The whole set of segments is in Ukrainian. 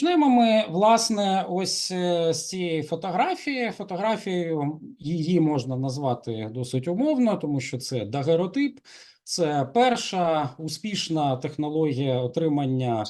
Почнемо ми, власне, ось е, з цієї фотографії. Фотографією її можна назвати досить умовно, тому що це дагеротип, це перша успішна технологія отримання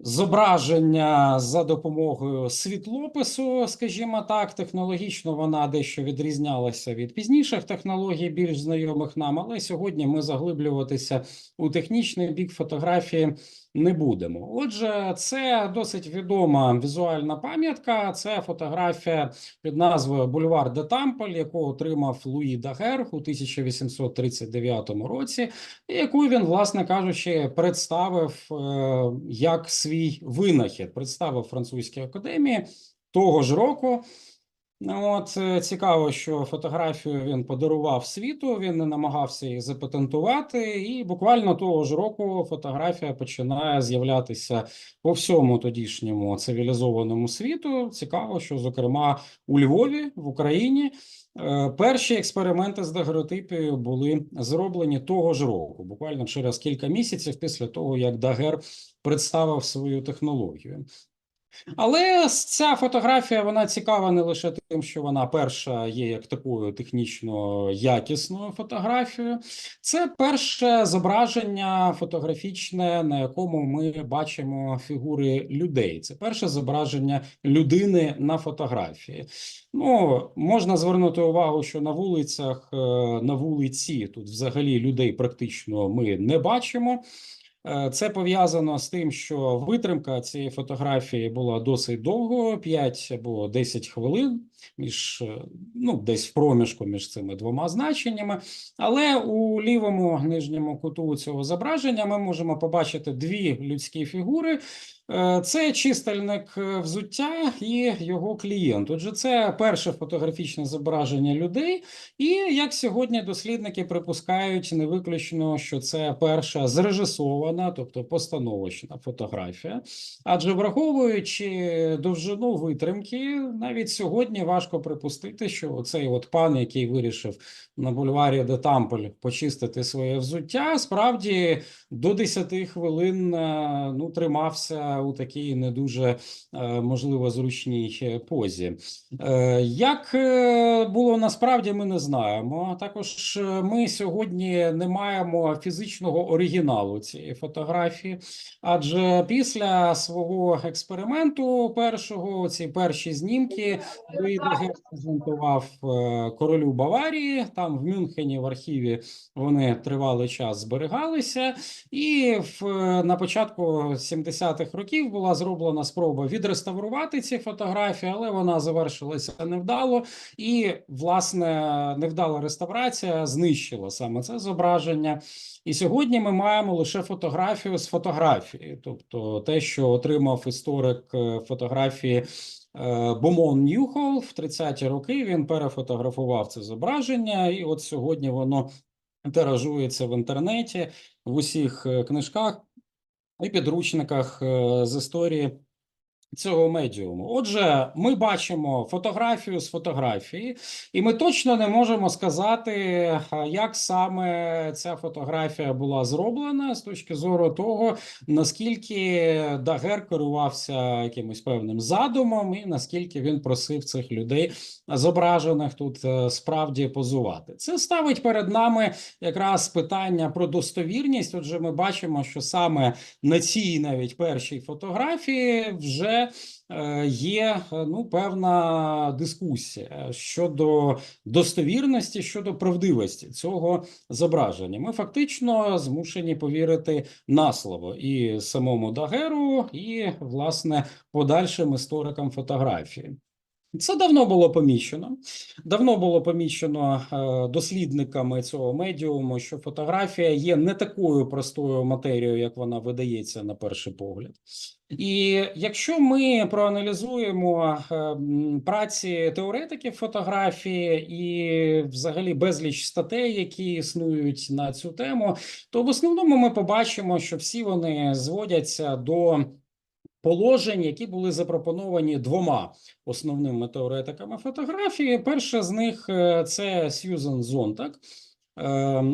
зображення за допомогою світлопису, скажімо так. Технологічно вона дещо відрізнялася від пізніших технологій, більш знайомих нам, але сьогодні ми заглиблюватися у технічний бік фотографії не будемо. Отже, це досить відома візуальна пам'ятка. Це фотографія під назвою Бульвар де Тамполь, яку отримав Луї Дагер у 1839 році, і яку він, власне кажучи, представив е, як свій винахід, представив французькій академії того ж року. Ну, От е, цікаво, що фотографію він подарував світу, він не намагався її запатентувати, і буквально того ж року фотографія починає з'являтися по всьому тодішньому цивілізованому світу. Цікаво, що зокрема у Львові в Україні е, перші експерименти з дагеротипією були зроблені того ж року, буквально через кілька місяців після того, як Дагер представив свою технологію. Але ця фотографія вона цікава не лише тим, що вона перша є як такою технічно якісною фотографією. Це перше зображення фотографічне, на якому ми бачимо фігури людей. Це перше зображення людини на фотографії. Ну можна звернути увагу, що на вулицях е, на вулиці тут взагалі людей практично ми не бачимо. Е, це пов'язано з тим, що витримка цієї фотографії була досить довго 5 або 10 хвилин, між е, ну десь в проміжку між цими двома значеннями. Але у лівому нижньому куту цього зображення ми можемо побачити дві людські фігури. Е, це чистильник е, взуття і його клієнт. Отже, це перше фотографічне зображення людей, і як сьогодні дослідники припускають, не виключно, що це перша зрежисована, тобто постановочна фотографія. Адже враховуючи довжину витримки, навіть сьогодні важко припустити, що цей от пан, який вирішив на бульварі де Тамполь почистити своє взуття, справді до 10 хвилин е, ну тримався у такій не дуже е, можливо зручній е, позі. Як було насправді, ми не знаємо. Також ми сьогодні не маємо фізичного оригіналу цієї фотографії, адже після свого експерименту першого ці перші знімки Вейдегер презентував королю Баварії. Там в Мюнхені в архіві вони тривалий час зберігалися, і в на початку 70-х років років була зроблена спроба відреставрувати ці фотографії, але вона завершилася невдало, і власне невдала реставрація знищила саме це зображення. І сьогодні ми маємо лише фотографію з фотографії, тобто те, що отримав історик е, фотографії. Е, Бомон Ньюхол в 30-ті роки він перефотографував це зображення, і от сьогодні воно тиражується в інтернеті в усіх е, книжках і підручниках е, з історії цього медіуму. Отже, ми бачимо фотографію з фотографії, і ми точно не можемо сказати, як саме ця фотографія була зроблена з точки зору того, наскільки Дагер керувався якимось певним задумом, і наскільки він просив цих людей зображених тут е, справді позувати. Це ставить перед нами якраз питання про достовірність. Отже, ми бачимо, що саме на цій навіть першій фотографії вже. Е, є е, ну певна дискусія щодо достовірності, щодо правдивості цього зображення. Ми фактично змушені повірити на слово і самому Дагеру, і власне подальшим історикам фотографії. Це давно було помічено. Давно було помічено е, дослідниками цього медіуму, що фотографія є не такою простою матерією, як вона видається на перший погляд. І якщо ми проаналізуємо е, праці теоретиків фотографії і, взагалі, безліч статей, які існують на цю тему, то в основному ми побачимо, що всі вони зводяться до положень, які були запропоновані двома основними теоретиками фотографії. Перша з них е, це Сьюзен Зонтак. е,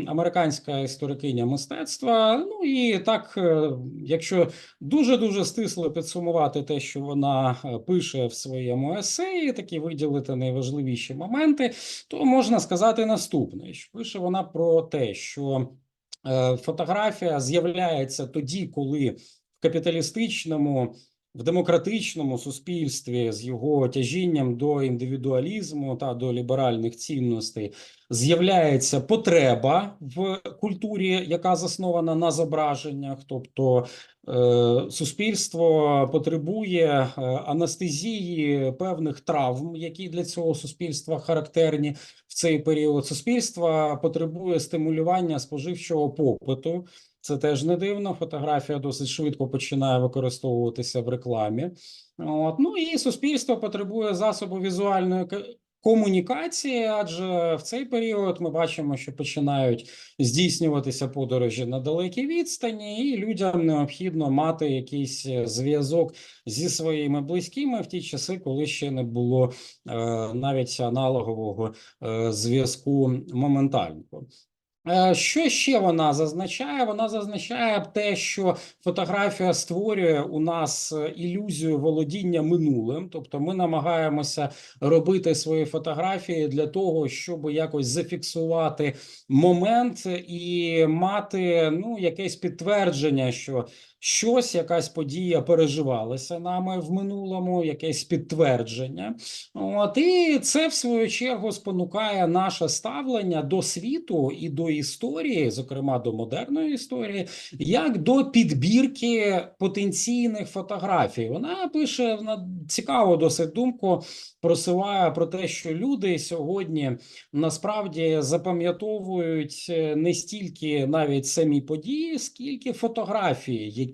американська історикиня мистецтва. Ну і так, е, якщо дуже дуже стисло підсумувати те, що вона пише в своєму есеї, такі виділити найважливіші моменти, то можна сказати наступне: що пише вона про те, що фотографія з'являється тоді, коли капіталістичному. В демократичному суспільстві з його тяжінням до індивідуалізму та до ліберальних цінностей з'являється потреба в культурі, яка заснована на зображеннях, тобто е, суспільство потребує е, анестезії певних травм, які для цього суспільства характерні в цей період. Суспільство потребує стимулювання споживчого попиту. Це теж не дивно. Фотографія досить швидко починає використовуватися в рекламі. От. Ну і суспільство потребує засобу візуальної комунікації, адже в цей період ми бачимо, що починають здійснюватися подорожі на далекій відстані, і людям необхідно мати якийсь е, зв'язок зі своїми близькими в ті часи, коли ще не було е, навіть аналогового е, зв'язку моментального. Е, Що ще вона зазначає? Вона зазначає те, що фотографія створює у нас е, ілюзію володіння минулим, тобто ми намагаємося робити свої фотографії для того, щоб якось зафіксувати момент і мати ну якесь підтвердження, що щось, якась подія переживалася нами в минулому, якесь підтвердження. От і це в свою чергу спонукає наше ставлення до світу і до історії, зокрема до модерної історії, як до підбірки потенційних фотографій. Вона пише вона цікаву досить думку, просиває про те, що люди сьогодні насправді запам'ятовують е, не стільки навіть самі події, скільки фотографії, які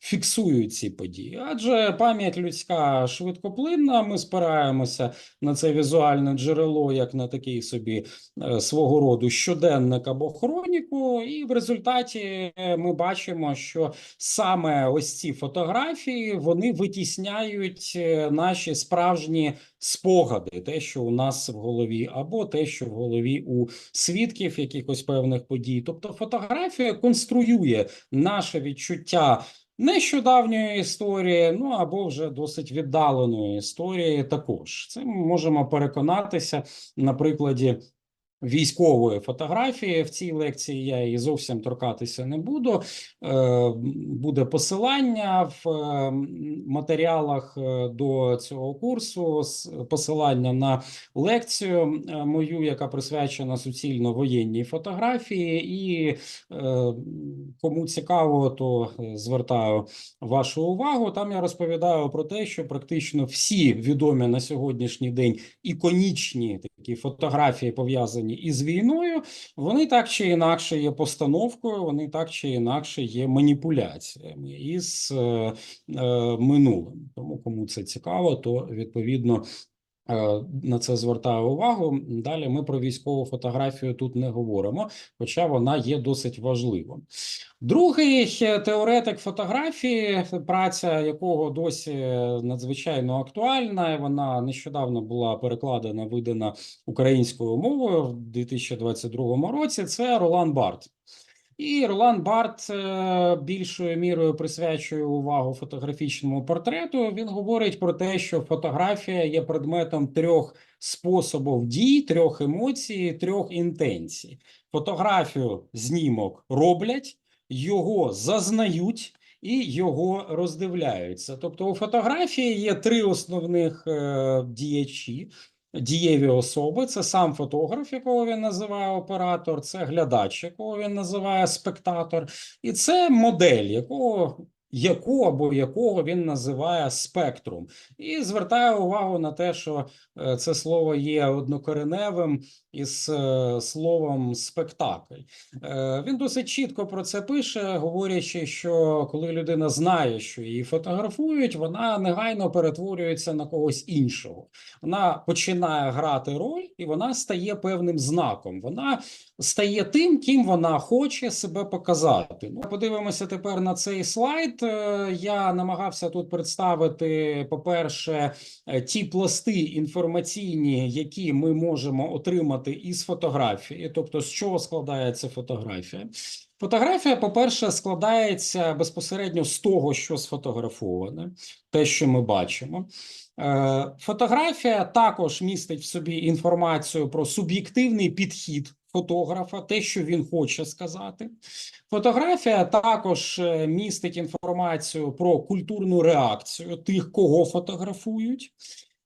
фіксують ці події. Адже пам'ять людська швидкоплинна. Ми спираємося на це візуальне джерело, як на такий собі е, свого роду щоденник або хроніку, і в результаті е, ми бачимо, що саме ось ці фотографії вони витісняють е, наші справжні спогади, те, що у нас в голові, або те, що в голові у свідків якихось певних подій. Тобто, фотографія конструює наше відчуття. Нещодавньої історії, ну або вже досить віддаленої історії, також це ми можемо переконатися на прикладі військової фотографії. В цій лекції я її зовсім торкатися не буду. Е, Буде посилання в е, матеріалах е, до цього курсу, посилання на лекцію мою, яка присвячена суцільно воєнній фотографії, і кому цікаво, то звертаю вашу увагу. Там я розповідаю про те, що практично всі відомі на сьогоднішній день іконічні такі фотографії пов'язані із війною, вони так чи інакше є постановкою, вони так чи інакше є маніпуляціями із е, е, минулим. Тому кому це цікаво, то відповідно. Е, На це звертаю увагу. Далі ми про військову фотографію тут не говоримо, хоча вона є досить важливою. Другий теоретик фотографії, праця якого досі надзвичайно актуальна. Вона нещодавно була перекладена, видана українською мовою в 2022 році. Це Ролан Барт. І Ролан Барт е, більшою мірою присвячує увагу фотографічному портрету. Він говорить про те, що фотографія є предметом трьох способів дій, трьох емоцій, трьох інтенцій. Фотографію знімок роблять, його зазнають. І його роздивляються. Тобто у фотографії є три основних е, діячі, дієві особи. Це сам фотограф, якого він називає оператор, це глядач, якого він називає спектатор, і це модель, якого яку або якого він називає спектрум, і звертає увагу на те, що е, це слово є однокореневим із е, словом спектакль. Е, Він досить чітко про це пише, говорячи, що коли людина знає, що її фотографують, вона негайно перетворюється на когось іншого. Вона починає грати роль, і вона стає певним знаком. Вона стає тим, ким вона хоче себе показати. Ну, подивимося тепер на цей слайд. Слайд. Е, Я намагався тут представити, по-перше, е, ті пласти інформаційні, які ми можемо отримати із фотографії, тобто з чого складається фотографія. Фотографія, по-перше, складається безпосередньо з того, що сфотографоване, те, що ми бачимо. Е, Фотографія також містить в собі інформацію про суб'єктивний підхід фотографа, те, що він хоче сказати. Фотографія також е, містить інформацію про культурну реакцію тих, кого фотографують.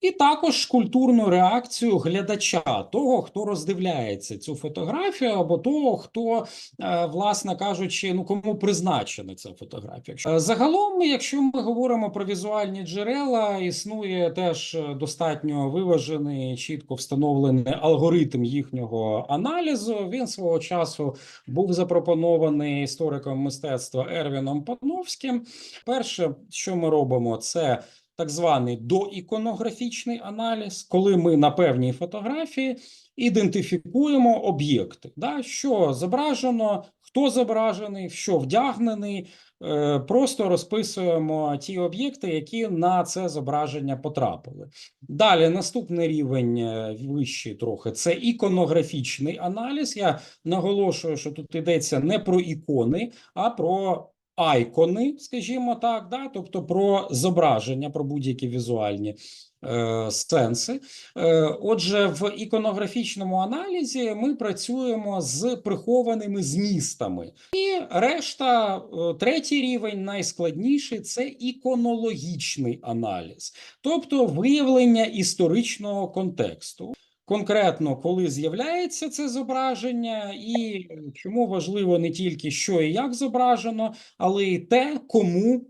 І також культурну реакцію глядача, того, хто роздивляється цю фотографію, або того, хто, е, власне кажучи, ну кому призначена ця фотографія. Е, Загалом, якщо ми говоримо про візуальні джерела, існує теж е, достатньо виважений, чітко встановлений алгоритм їхнього аналізу. Він свого часу був запропонований істориком мистецтва Ервіном Пановським. Перше, що ми робимо, це так званий доіконографічний аналіз, коли ми на певній фотографії ідентифікуємо об'єкти, да, що зображено, хто зображений, що вдягнений. е, Просто розписуємо ті об'єкти, які на це зображення потрапили. Далі наступний рівень е, вищий трохи це іконографічний аналіз. Я наголошую, що тут йдеться не про ікони, а про айкони, скажімо так, да? тобто про зображення, про будь-які візуальні е, сенси. Е, отже, в іконографічному аналізі ми працюємо з прихованими змістами. І решта, е, третій рівень, найскладніший це іконологічний аналіз, тобто виявлення історичного контексту. Конкретно, коли з'являється це зображення, і чому важливо не тільки що і як зображено, але й те, кому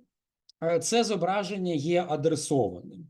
е, це зображення є адресованим.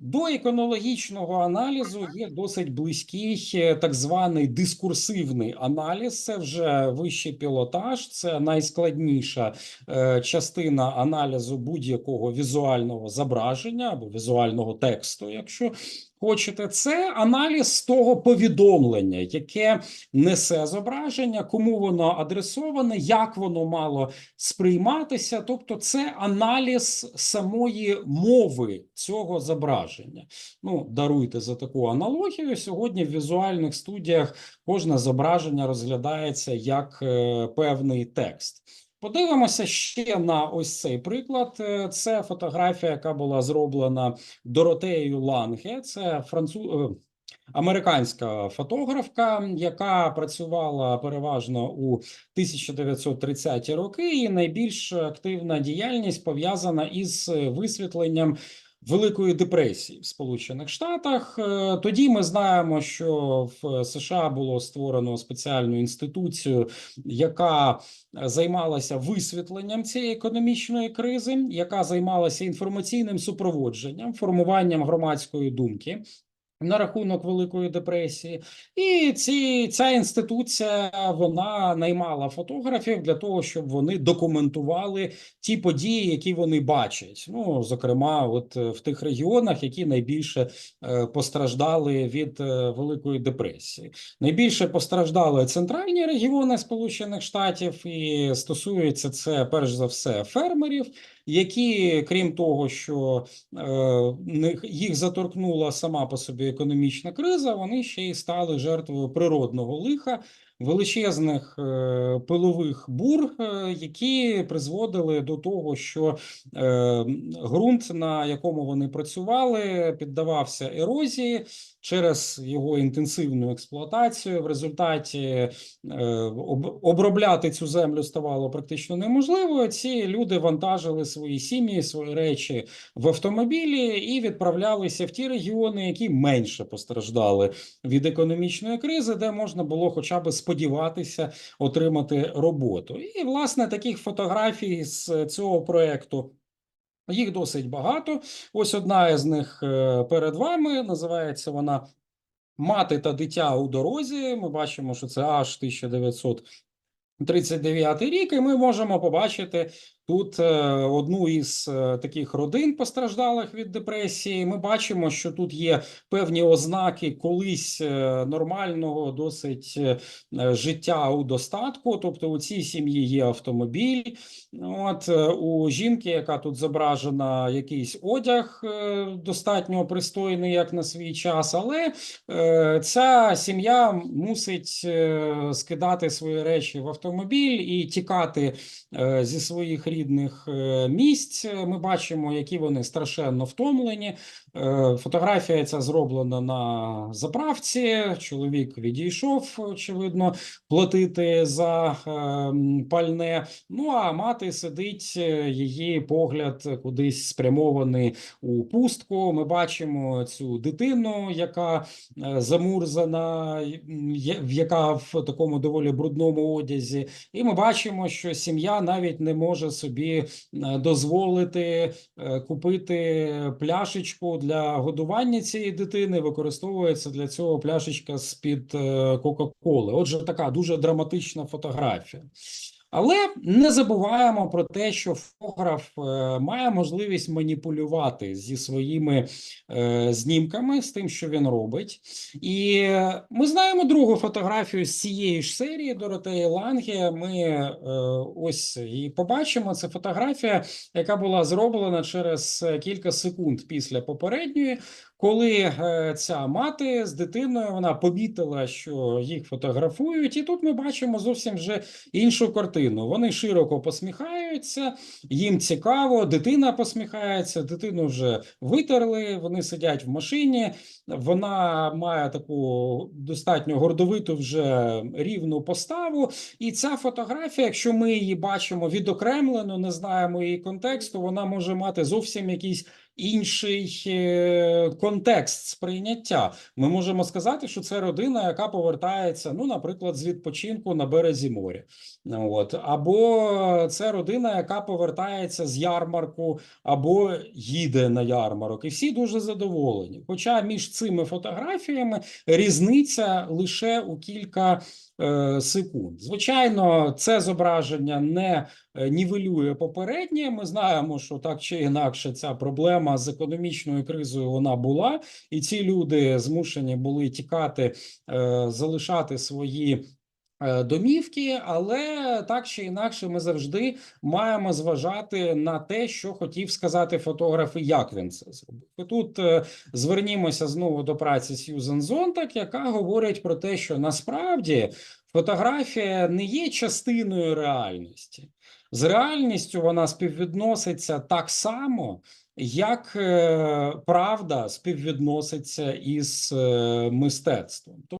До іконологічного аналізу є досить близький е, так званий дискурсивний аналіз. Це вже вищий пілотаж, це найскладніша е, частина аналізу будь-якого візуального зображення або візуального тексту, якщо хочете. Це аналіз того повідомлення, яке несе зображення, кому воно адресоване, як воно мало сприйматися. Тобто, це аналіз самої мови цього зображення. Ну, даруйте за таку аналогію. Сьогодні в візуальних студіях кожне зображення розглядається як е, певний текст. Подивимося ще на ось цей приклад. Е, Це фотографія, яка була зроблена Доротеєю Ланге. Це француз. Американська фотографка, яка працювала переважно у 1930-ті роки, і найбільш активна діяльність пов'язана із висвітленням Великої депресії в Сполучених Штатах. Е, Тоді ми знаємо, що в США було створено спеціальну інституцію, яка займалася висвітленням цієї економічної кризи, яка займалася інформаційним супроводженням, формуванням громадської думки. На рахунок Великої депресії, і ці ця інституція вона наймала фотографів для того, щоб вони документували ті події, які вони бачать. Ну зокрема, от е, в тих регіонах, які найбільше е, постраждали від е, Великої депресії. Найбільше постраждали центральні регіони Сполучених Штатів, і стосується це перш за все фермерів які, крім того, що е, їх заторкнула сама по собі економічна криза, вони ще й стали жертвою природного лиха, величезних е, пилових бур, е, які призводили до того, що е, ґрунт, на якому вони працювали, піддавався ерозії через його інтенсивну експлуатацію. В результаті обробляти цю землю ставало практично неможливо. Ці люди вантажили свої сім'ї, свої речі в автомобілі і відправлялися в ті регіони, які менше постраждали від економічної кризи, де можна було хоча б сподіватися отримати роботу. І власне таких фотографій з цього проекту. Їх досить багато. Ось одна із них е, перед вами. Називається вона Мати та дитя у дорозі. Ми бачимо, що це аж 1939 рік, і ми можемо побачити Тут е, одну із е, таких родин постраждалих від депресії. Ми бачимо, що тут є певні ознаки колись е, нормального досить життя у достатку. Тобто, у цій сім'ї є автомобіль. От у жінки, яка тут зображена, якийсь одяг достатньо пристойний, як на свій час, але ця сім'я мусить скидати свої речі в автомобіль і тікати зі своїх рідних е, місць. Ми бачимо, які вони страшенно втомлені. Е, Фотографія ця зроблена на заправці. Чоловік відійшов, очевидно, платити за е, пальне. Ну а мати сидить, її погляд кудись спрямований у пустку. Ми бачимо цю дитину, яка замурзана, яка в такому доволі брудному одязі. І ми бачимо, що сім'я навіть не може собі е, дозволити е, купити пляшечку для годування цієї дитини. Використовується для цього пляшечка з-під е, Кока-Коли. Отже, така дуже драматична фотографія. Але не забуваємо про те, що фотограф е, має можливість маніпулювати зі своїми е, знімками, з тим, що він робить. І ми знаємо другу фотографію з цієї ж серії Доротеї Ланге. Ми е, ось її побачимо. Це фотографія, яка була зроблена через кілька секунд після попередньої. Коли е, ця мати з дитиною вона помітила, що їх фотографують, і тут ми бачимо зовсім вже іншу картину. Вони широко посміхаються, їм цікаво, дитина посміхається, дитину вже витерли, вони сидять в машині. Вона має таку достатньо гордовиту вже рівну поставу. І ця фотографія, якщо ми її бачимо відокремлено, не знаємо її контексту, вона може мати зовсім якийсь інший е, контекст сприйняття. Ми можемо сказати, що це родина, яка повертається, ну, наприклад, з відпочинку на березі моря. От або це родина, яка повертається з ярмарку, або їде на ярмарок, і всі дуже задоволені. Хоча між цими фотографіями різниця лише у кілька секунд. Звичайно, це зображення не е, нівелює попереднє. Ми знаємо, що так чи інакше ця проблема з економічною кризою вона була, і ці люди змушені були тікати, е, залишати свої. Е, Домівки, але так чи інакше, ми завжди маємо зважати на те, що хотів сказати фотограф і як він це зробив. Тут е, звернімося знову до праці Сьюзен Зонтак, яка говорить про те, що насправді фотографія не є частиною реальності. З реальністю вона співвідноситься так само, як е, правда співвідноситься із мистецтвом.